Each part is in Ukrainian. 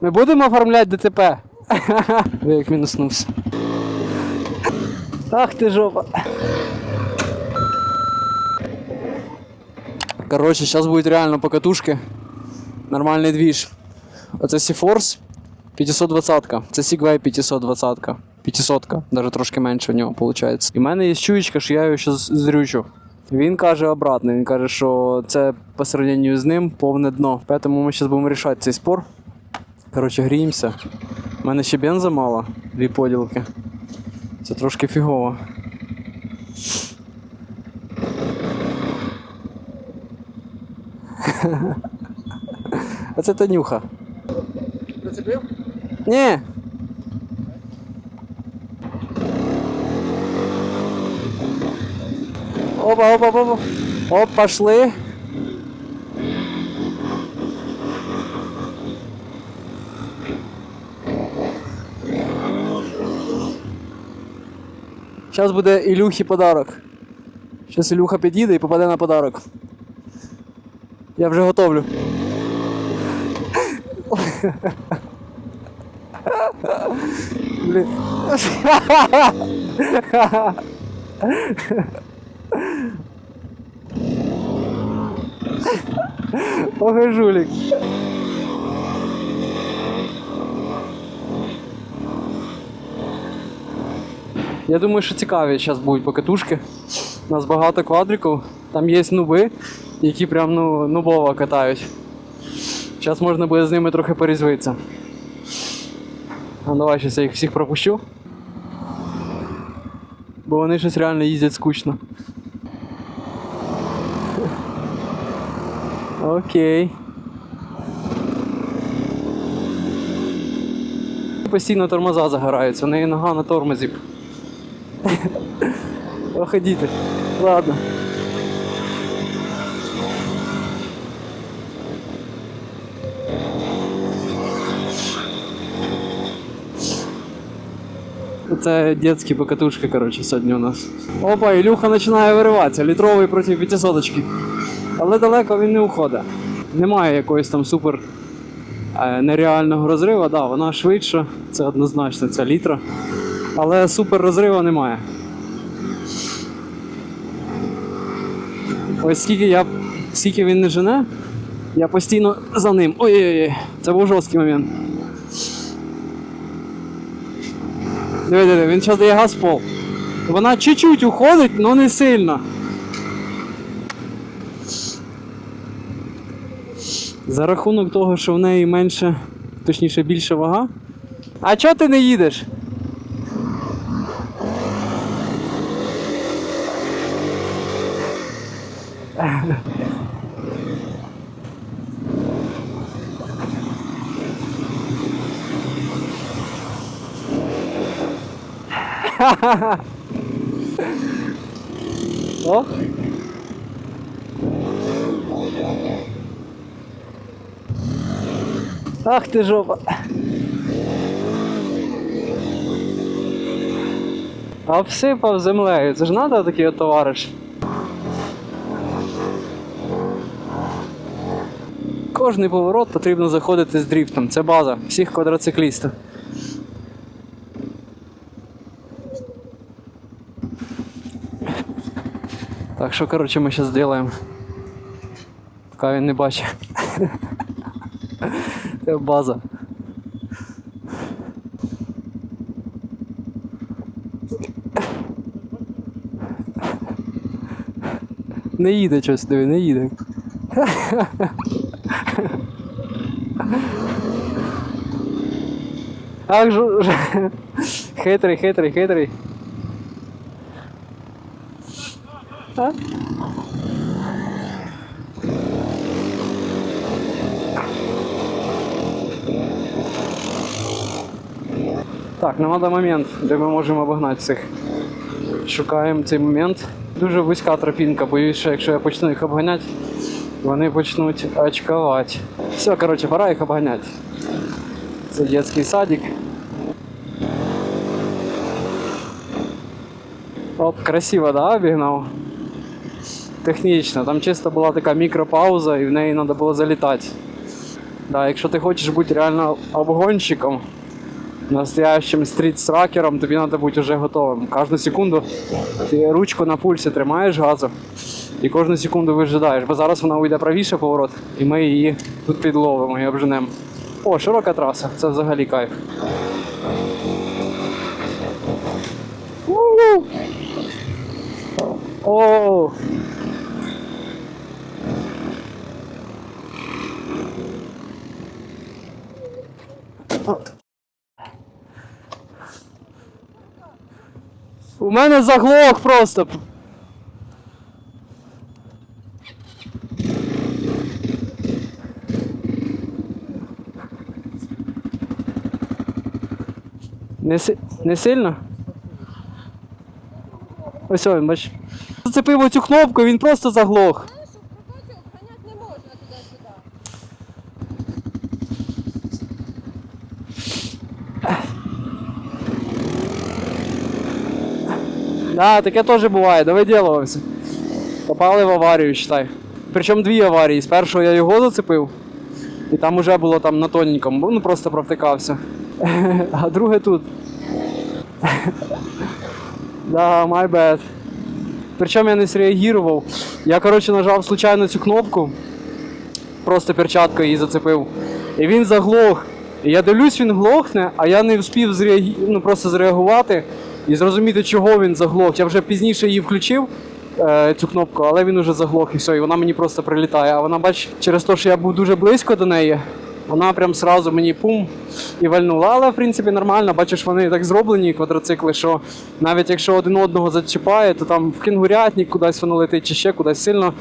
Ми будемо оформляти ДТП. Ви як мінуснувся. Ах ти жопа. Коротше, зараз будуть реально покатушки. Нормальний двіж. Оце Сіфорс 520-ка. Це Segway 520-ка. 500-ка, навіть трошки менше в нього виходить. І в мене є чуєчка, що я його ще зрючу. Він каже обратно, він каже, що це по сравненню з ним повне дно. Тому ми зараз будемо рішати цей спор. Коротше, гріємося. У мене ще бенза мало, дві поділки. Це трошки фігово. А це Танюха. Зацепив? Ні. Опа, опа, опа. Оп, пошли. Зараз буде Ілюхі подарок. Зараз Ілюха під'їде і попаде на подарок. Я вже готовлю. Блін. Ох, і Я думаю, що цікаві зараз будуть покатушки. У нас багато квадриків. Там є нуби, які прям ну, нубово катають. Зараз можна буде з ними трохи порізвитися. А давай щас я їх всіх пропущу. Бо вони щось реально їздять скучно. Окей. Постійно тормоза загораються, неї нога на тормозі. Діти. Ладно. Це детські покатушки, коротше, сьогодні у нас. Опа, Ілюха починає вириватися, літровий проти 500 Але далеко він не уходить. Немає якоїсь там супер е, нереального розриву, да, вона швидша, це однозначно, це літра. Але супер розриву немає. Ось скільки я скільки він не жене, я постійно за ним. Ой-ой-ой, це був жорсткий момент. Диви, диви, він зараз дає газ пол. Вона чуть-чуть уходить, але не сильно. За рахунок того, що в неї менше, точніше більше вага. А чого ти не їдеш? О. Ах ти жопа. Обсипав землею. Це ж треба такий товариш. Кожний поворот потрібно заходити з дріфтом. Це база всіх квадроциклістів. Так що, коротше, ми зараз зробимо. Поки він не бачить. Це база. Не їде щось, диви, не їде. Ах, жу... хитрий, хитрий, хитрий. А? Так, нам треба момент, де ми можемо обогнати цих. Шукаємо цей момент. Дуже вузька тропінка, боюсь, що якщо я почну їх обганяти, вони почнуть очкувати. Все, коротше, пора їх обганяти. Це дитячий садик. Оп, красиво, да, обігнав? Технічно, там чисто була така мікропауза і в неї треба було залітати. Да, якщо ти хочеш бути реально обгонщиком, настоящим стріт-стракером, тобі треба бути вже готовим. Кожну секунду ти ручку на пульсі тримаєш газу і кожну секунду вижидаєш, бо зараз вона уйде правіше поворот, і ми її тут підловимо і обженемо. О, широка траса, це взагалі кайф. О! У мене заглох просто. Не, не сильно? Ось він, бач. Зацепив оцю кнопку, він просто заглох. Да, таке теж буває, довиділувався. Попали в аварію, считай. Причому дві аварії. З першого я його зацепив, і там уже було там на тоненькому, ну просто провтикався. А друге тут. Да, my bad. Причому я не среагував. Я, коротше, нажав случайно цю кнопку, просто перчаткою її зацепив. І він заглох. І я дивлюсь, він глохне, а я не встиг зреагі... ну, просто зреагувати і зрозуміти, чого він заглох. Я вже пізніше її включив, е, цю кнопку, але він уже заглох і все, і вона мені просто прилітає. А вона, бач, через те, що я був дуже близько до неї, вона прям сразу мені пум і вальнула. Але в принципі нормально. Бачиш, вони так зроблені, квадроцикли, що навіть якщо один одного зачіпає, то там в кінгурятник кудись воно летить чи ще кудись сильно,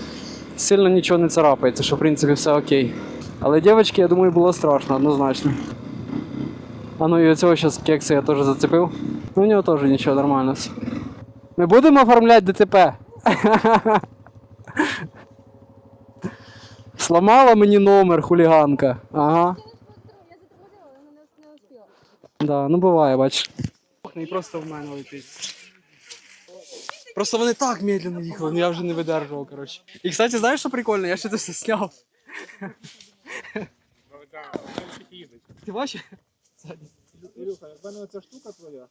сильно нічого не царапається, що в принципі все окей. Але дівчатки, я думаю, було страшно, однозначно. А ну і оцього зараз кекса я теж зацепив. Ну у нього теж нічого нормально. Ми будемо оформляти ДТП. Сломала мені номер, хуліганка. Ага. Да, ну буває, бачиш. І просто в мене летить. Просто вони так медленно їхали, ну я вже не видержував, коротше. І, кстати, знаєш, що прикольно? Я ще це все зняв. Ти бачиш? Ілюха, в мене оця штука твоя.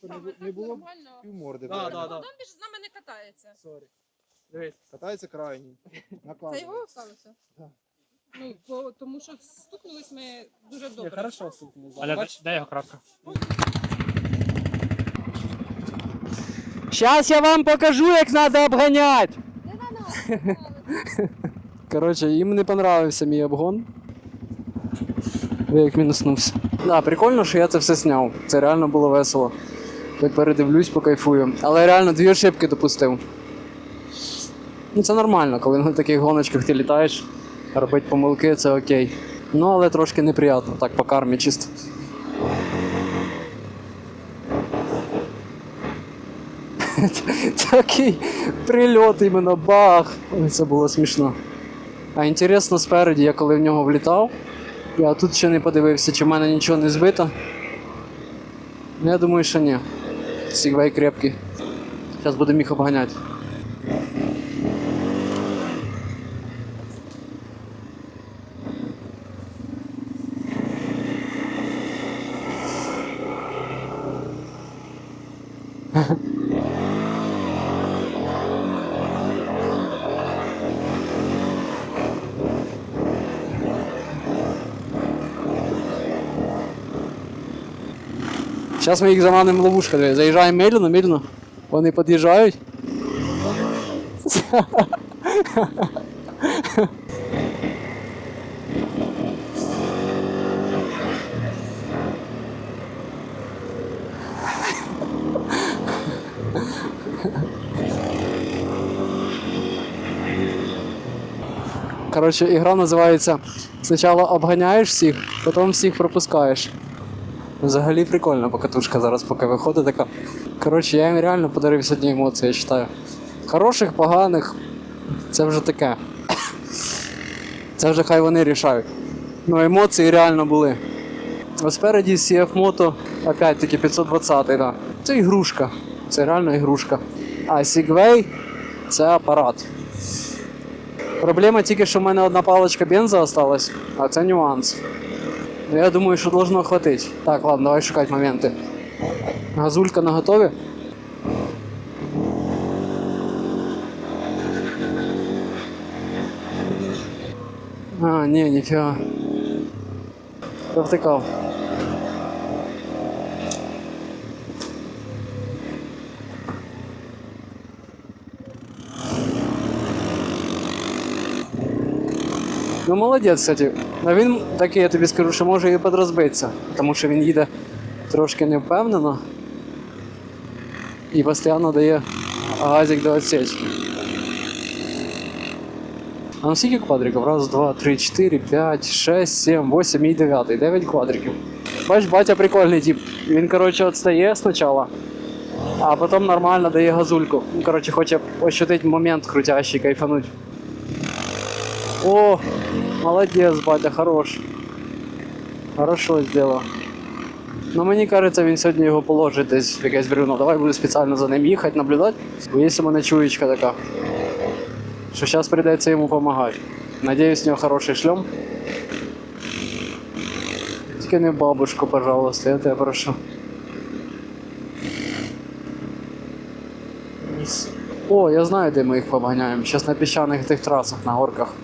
то не, було Нормально. півморди. Да, да, да. Богдан більше з нами не катається. Сорі. Дивись. Катається крайній. Це його сталося? Так. Ну, бо, тому що стукнулись ми дуже Я добре. хорошо стукнув. Аля, Бачиш? дай його кратко. Сейчас я вам покажу, як треба обганяти. Коротше, їм не понравився мій обгон. Ви як мінуснувся. Да, прикольно, що я це все зняв. Це реально було весело. Так передивлюсь, покайфую. Але реально дві ошибки допустив. Ну це нормально, коли на таких гоночках ти літаєш, робити помилки це окей. Ну, але трошки неприємно, так по кармі чисто. Такий прильот іменно бах. Це було смішно. А інтересно, спереді, я коли в нього влітав, я тут ще не подивився, чи в мене нічого не збито. Ну, я думаю, що ні. Сігвей крепкий. Зараз будемо їх обганяти. Зараз ми їх заманимо диви. Заїжджаємо медленно, медленно. Вони під'їжджають. Коротше, ігра називається Спочатку обганяєш всіх, потім всіх пропускаєш. Взагалі прикольна покатушка зараз, поки виходить така. Коротше, я їм реально подарив сьогодні емоції, я вважаю. Хороших, поганих, це вже таке. Це вже хай вони рішають. Ну, емоції реально були. А спереді CF Moto, опять-таки 520 да. Це ігрушка. Це реально ігрушка. А Segway це апарат. Проблема тільки, що в мене одна паличка бенза осталась, а це нюанс. Ну, я думаю, що должно хватить. Так, ладно, давай шукати моменти. Газулька на готові? А, ні, ніфіга. Провтикав. Ну, молодець, кстати. А він такий, я тобі скажу, що може і подрозбитися, тому що він їде трошки невпевнено і постійно дає газик до отсечки. А ну скільки квадриків? Раз, два, три, чотири, п'ять, шесть, сім, восемь і дев'ятий. Дев'ять квадриків. Бач, батя прикольний тип. Він, коротше, відстає спочатку, а потім нормально дає газульку. Ну, коротше, хоче ощутити момент крутящий, кайфануть. О, молодец, батя, хорош. Хорошо сделал. Ну мені кажеться, він сьогодні його положить десь в якесь бревно. Давай буду спеціально за ним їхати, наблюдати. Бо є у мене чуєчка така. Що зараз прийдеться йому допомагати. Надіюсь, у нього хороший шльом. Тільки не бабушку, пожалуйста, я тебе прошу. О, я знаю, де ми їх обганяємо. Зараз на піщаних тих трасах, на горках.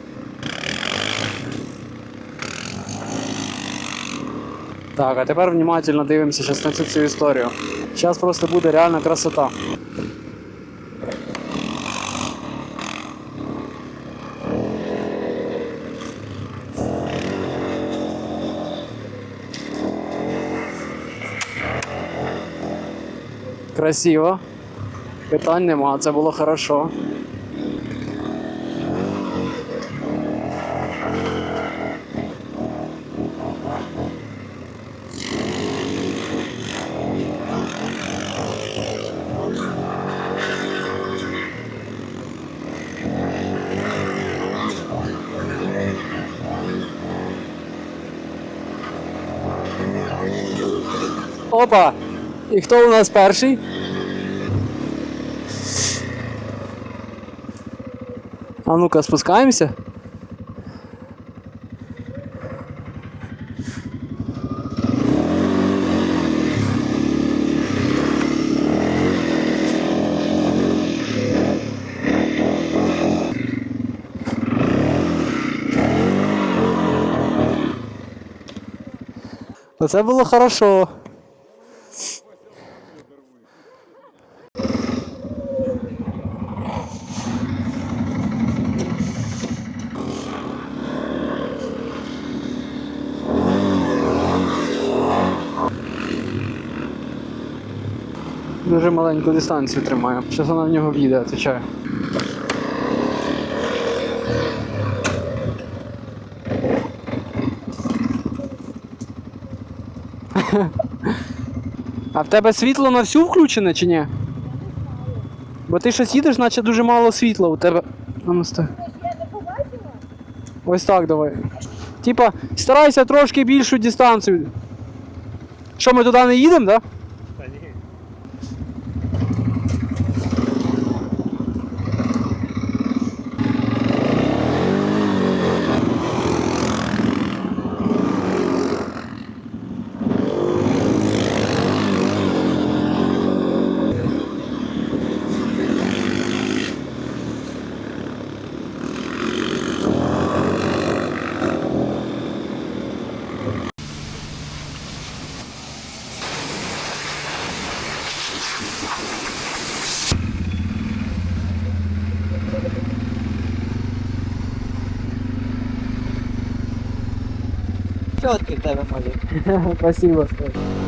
Так, а тепер внимательно дивимося зараз на цю всю історію. Зараз просто буде реальна красота. Красиво. Питань нема, це було хорошо. Опа! І хто у нас перший? А ну-ка, спускаємося. Оце було хорошо. Дуже маленьку дистанцію тримаю. Зараз вона в нього в'їде, отвечаю. А в тебе світло на всю включене чи ні? Бо ти щось їдеш, наче дуже мало світла у тебе. Ну. Ось так давай. Типа, старайся трошки більшу дистанцію. Що, ми туди не їдемо, так? Да? Чоткий в тебе Спасибо, Спасибо.